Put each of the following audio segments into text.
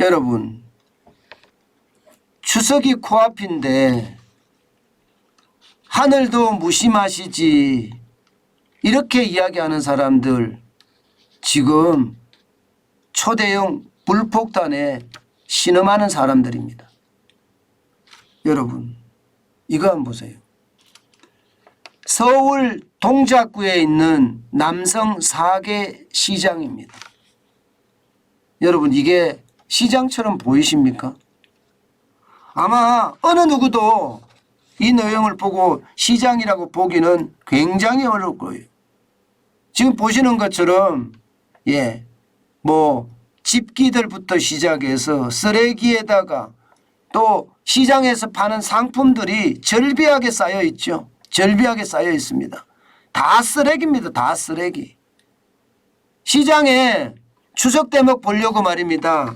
여러분 추석이 코앞인데 하늘도 무심하시지 이렇게 이야기하는 사람들 지금 초대형 불폭탄에 신음하는 사람들입니다. 여러분 이거 한번 보세요. 서울 동작구에 있는 남성 사계 시장입니다. 여러분 이게 시장처럼 보이십니까? 아마 어느 누구도 이 내용을 보고 시장이라고 보기는 굉장히 어려울 거예요. 지금 보시는 것처럼 예, 뭐 집기들부터 시작해서 쓰레기에다가 또 시장에서 파는 상품들이 절비하게 쌓여 있죠. 절비하게 쌓여 있습니다. 다 쓰레기입니다. 다 쓰레기. 시장에 추석 대목 보려고 말입니다.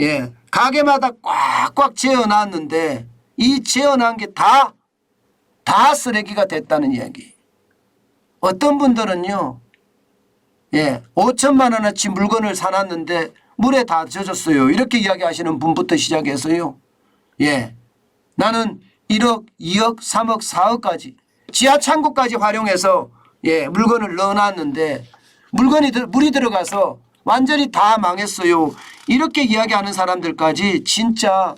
예, 가게마다 꽉꽉 재어놨는데 이 재어난 게다 다 쓰레기가 됐다는 이야기. 어떤 분들은요, 예, 5천만 원어치 물건을 사놨는데 물에 다 젖었어요. 이렇게 이야기하시는 분부터 시작해서요. 예, 나는 1억, 2억, 3억, 4억까지 지하 창고까지 활용해서 예, 물건을 넣어놨는데 물건이 들, 물이 들어가서 완전히 다 망했어요. 이렇게 이야기하는 사람들까지 진짜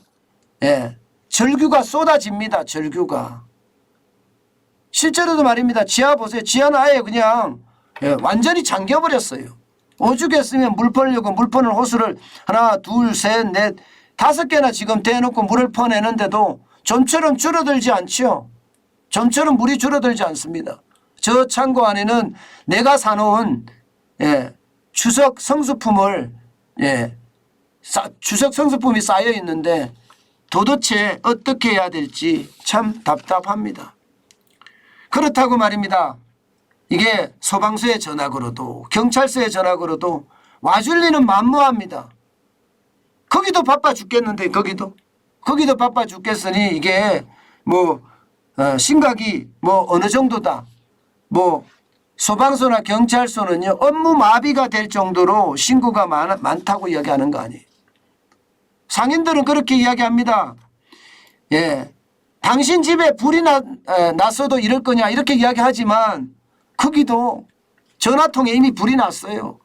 예, 절규가 쏟아집니다. 절규가. 실제로도 말입니다. 지하 보세요. 지하는 아예 그냥 예, 완전히 잠겨버렸어요. 오죽했으면 물 퍼려고 물 퍼는 호수를 하나, 둘, 셋, 넷, 다섯 개나 지금 대놓고 물을 퍼내는데도 좀처럼 줄어들지 않죠. 좀처럼 물이 줄어들지 않습니다. 저 창고 안에는 내가 사놓은 예, 추석 성수품을 예, 싸- 추석 성수품이 쌓여 있는데 도대체 어떻게 해야 될지 참 답답합니다. 그렇다고 말입니다. 이게 소방서에 전화 걸어도 경찰서에 전화 걸어도 와줄 리는 만무합니다. 거기도 바빠 죽겠는데 거기도 거기도 바빠 죽겠으니 이게 뭐 어, 심각이 뭐 어느 정도다. 뭐 소방서나 경찰서는요 업무 마비가 될 정도로 신고가 많, 많다고 이야기하는 거 아니에요. 상인들은 그렇게 이야기합니다. 예, 당신 집에 불이 나, 에, 났어도 이럴 거냐 이렇게 이야기하지만 거기도 전화통에 이미 불이 났어요.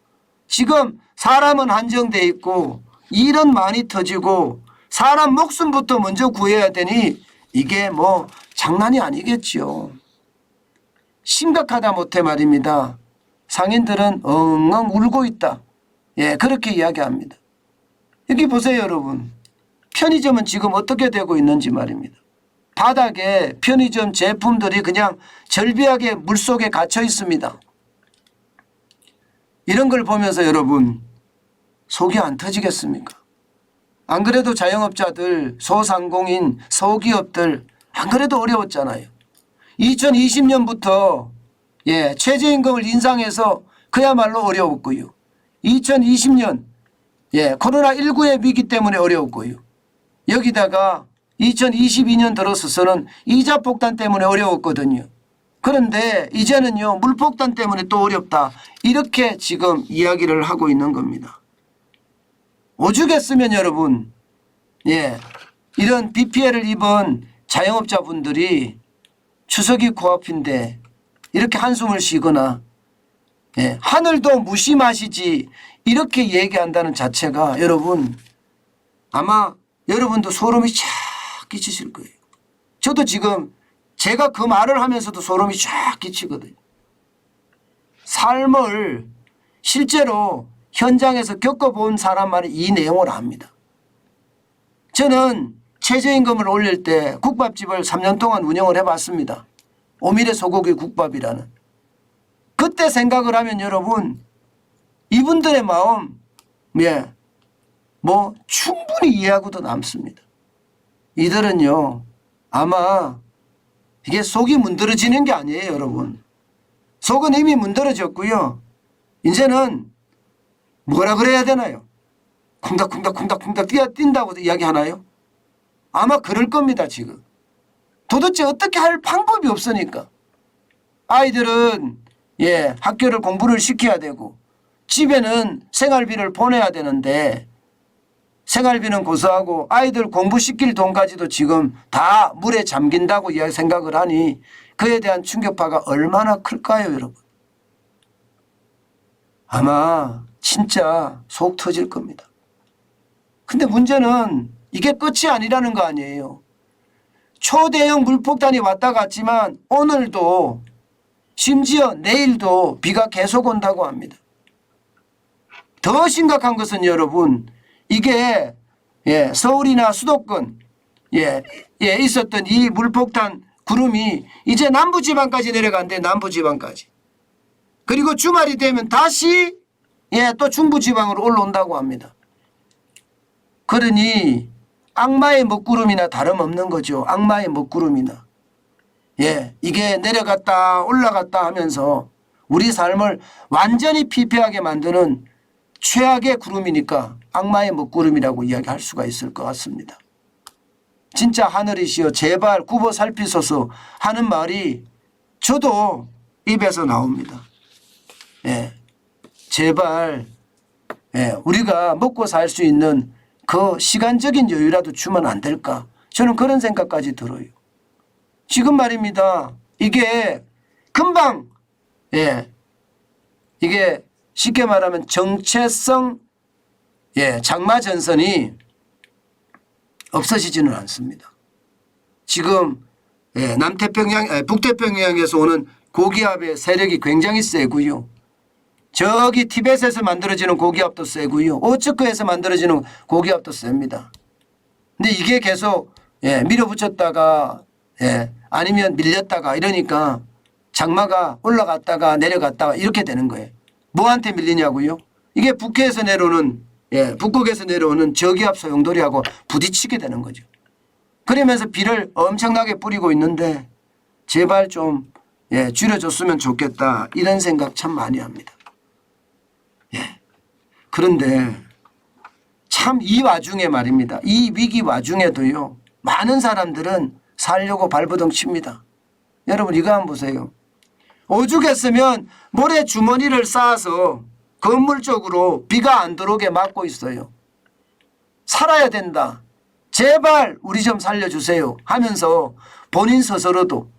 지금 사람은 한정돼 있고 일은 많이 터지고 사람 목숨부터 먼저 구해야 되니 이게 뭐 장난이 아니겠지요. 심각하다 못해 말입니다. 상인들은 엉엉 울고 있다. 예, 그렇게 이야기합니다. 여기 보세요, 여러분. 편의점은 지금 어떻게 되고 있는지 말입니다. 바닥에 편의점 제품들이 그냥 절비하게 물속에 갇혀 있습니다. 이런 걸 보면서 여러분 속이 안 터지겠습니까? 안 그래도 자영업자들, 소상공인, 소기업들 안 그래도 어려웠잖아요. 2020년부터 예, 최저임금을 인상해서 그야말로 어려웠고요. 2020년 예, 코로나 19의 위기 때문에 어려웠고요. 여기다가 2022년 들어서서는 이자 폭탄 때문에 어려웠거든요. 그런데 이제는요 물폭탄 때문에 또 어렵다 이렇게 지금 이야기를 하고 있는 겁니다. 오죽했으면 여러분 예 이런 비 피해를 입은 자영업자분들이 추석이 코앞인데 이렇게 한숨을 쉬거나 예, 하늘도 무심하시지 이렇게 얘기한다는 자체가 여러분 아마 여러분도 소름이 쫙 끼치실 거예요. 저도 지금 제가 그 말을 하면서도 소름이 쫙 끼치거든요. 삶을 실제로 현장에서 겪어본 사람만이 이 내용을 압니다. 저는 최저임금을 올릴 때 국밥집을 3년 동안 운영을 해봤습니다. 오미래 소고기 국밥이라는. 그때 생각을 하면 여러분 이분들의 마음 예, 뭐 충분히 이해하고도 남습니다. 이들은요 아마 이게 속이 문드러지는 게 아니에요 여러분. 속은 이미 문드러졌고요. 이제는 뭐라 그래야 되나요? 쿵닥쿵닥쿵닥쿵닥 뛰어 뛴다고 이야기하나요? 아마 그럴 겁니다 지금. 도대체 어떻게 할 방법이 없으니까. 아이들은 예 학교를 공부를 시켜야 되고 집에는 생활비를 보내야 되는데 생활비는 고소하고 아이들 공부시킬 돈까지도 지금 다 물에 잠긴다고 이야기 생각을 하니 그에 대한 충격파가 얼마나 클까요, 여러분? 아마 진짜 속 터질 겁니다. 근데 문제는 이게 끝이 아니라는 거 아니에요. 초대형 물폭탄이 왔다 갔지만 오늘도 심지어 내일도 비가 계속 온다고 합니다. 더 심각한 것은 여러분 이게 예, 서울이나 수도권 예, 예, 있었던 이 물폭탄 구름이 이제 남부지방까지 내려간대 남부지방까지 그리고 주말이 되면 다시 예, 또 중부지방으로 올라온다고 합니다. 그러니 악마의 먹구름이나 다름없는 거죠. 악마의 먹구름이나. 예, 이게 내려갔다 올라갔다 하면서 우리 삶을 완전히 피폐하게 만드는 최악의 구름이니까 악마의 먹구름이라고 이야기할 수가 있을 것 같습니다. 진짜 하늘이시여 제발 굽어 살피소서 하는 말이 저도 입에서 나옵니다. 예, 제발 예, 우리가 먹고 살 수 있는 그 시간적인 여유라도 주면 안 될까? 저는 그런 생각까지 들어요. 지금 말입니다. 이게 금방 예 이게 쉽게 말하면 정체성 예 장마 전선이 없어지지는 않습니다. 지금 예, 남태평양 에, 북태평양에서 오는 고기압의 세력이 굉장히 세고요. 저기 티벳에서 만들어지는 고기압도 세고요. 오츠크에서 만들어지는 고기압도 셉니다. 근데 이게 계속 예, 밀어붙였다가 예, 아니면 밀렸다가 이러니까 장마가 올라갔다가 내려갔다가 이렇게 되는 거예요. 뭐한테 밀리냐고요? 이게 북해에서 내려오는 예, 북극에서 내려오는 저기압 소용돌이하고 부딪히게 되는 거죠. 그러면서 비를 엄청나게 뿌리고 있는데 제발 좀 예, 줄여줬으면 좋겠다 이런 생각 참 많이 합니다. 예. 그런데 참 이 와중에 말입니다. 이 위기 와중에도요. 많은 사람들은 살려고 발버둥 칩니다. 여러분 이거 한번 보세요. 오죽했으면 모래 주머니를 쌓아서 건물 쪽으로 비가 안 들어오게 막고 있어요. 살아야 된다. 제발 우리 좀 살려주세요 하면서 본인 스스로도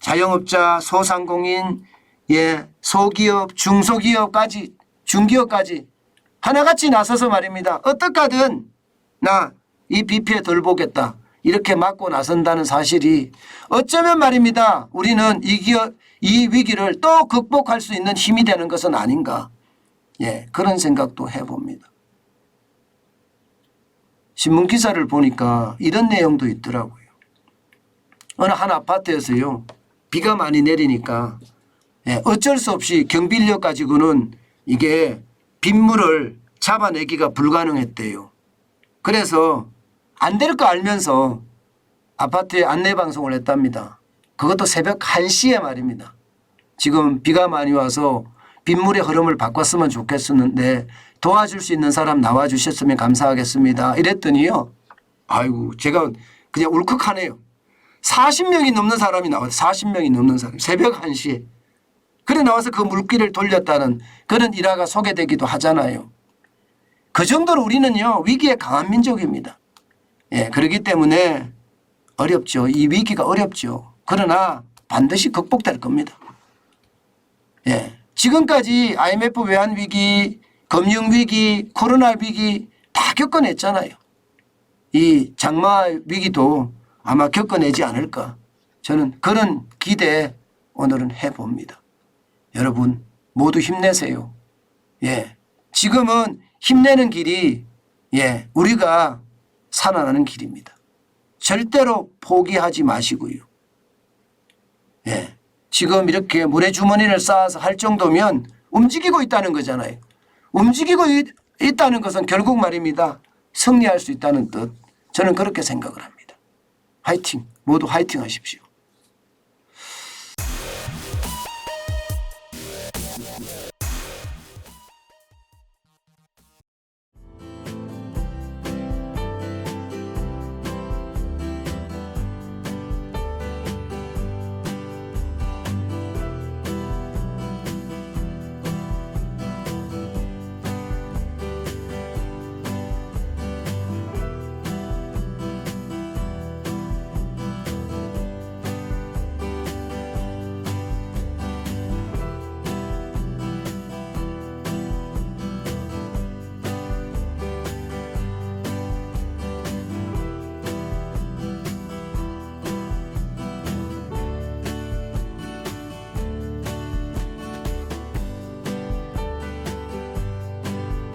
자영업자, 소상공인, 예, 소기업, 중소기업까지 중기업까지 하나같이 나서서 말입니다. 어떡하든 나 이 비피에 덜 보겠다. 이렇게 맞고 나선다는 사실이 어쩌면 말입니다. 우리는 이 기업, 이 위기를 또 극복할 수 있는 힘이 되는 것은 아닌가. 예, 그런 생각도 해봅니다. 신문 기사를 보니까 이런 내용도 있더라고요. 어느 한 아파트에서요. 비가 많이 내리니까 예, 어쩔 수 없이 경비인력 가지고는 이게 빗물을 잡아내기가 불가능했대요. 그래서 안 될 거 알면서 아파트에 안내 방송을 했답니다. 그것도 새벽 1시에 말입니다. 지금 비가 많이 와서 빗물의 흐름을 바꿨으면 좋겠었는데 도와줄 수 있는 사람 나와 주셨으면 감사하겠습니다. 이랬더니요. 아이고 제가 그냥 울컥하네요. 40명이 넘는 사람이 나왔어요. 40명이 넘는 사람. 새벽 1시에. 그래 나와서 그 물길을 돌렸다는 그런 일화가 소개되기도 하잖아요. 그 정도로 우리는요 위기에 강한 민족입니다. 예, 그렇기 때문에 어렵죠. 이 위기가 어렵죠. 그러나 반드시 극복될 겁니다. 예, 지금까지 IMF 외환 위기, 금융 위기, 코로나 위기 다 겪어냈잖아요. 이 장마 위기도 아마 겪어내지 않을까. 저는 그런 기대 오늘은 해봅니다. 여러분 모두 힘내세요. 예. 지금은 힘내는 길이 예, 우리가 살아나는 길입니다. 절대로 포기하지 마시고요. 예. 지금 이렇게 물의 주머니를 쌓아서 할 정도면 움직이고 있다는 거잖아요. 움직이고 있, 있다는 것은 결국 말입니다. 승리할 수 있다는 뜻. 저는 그렇게 생각을 합니다. 화이팅. 모두 화이팅 하십시오.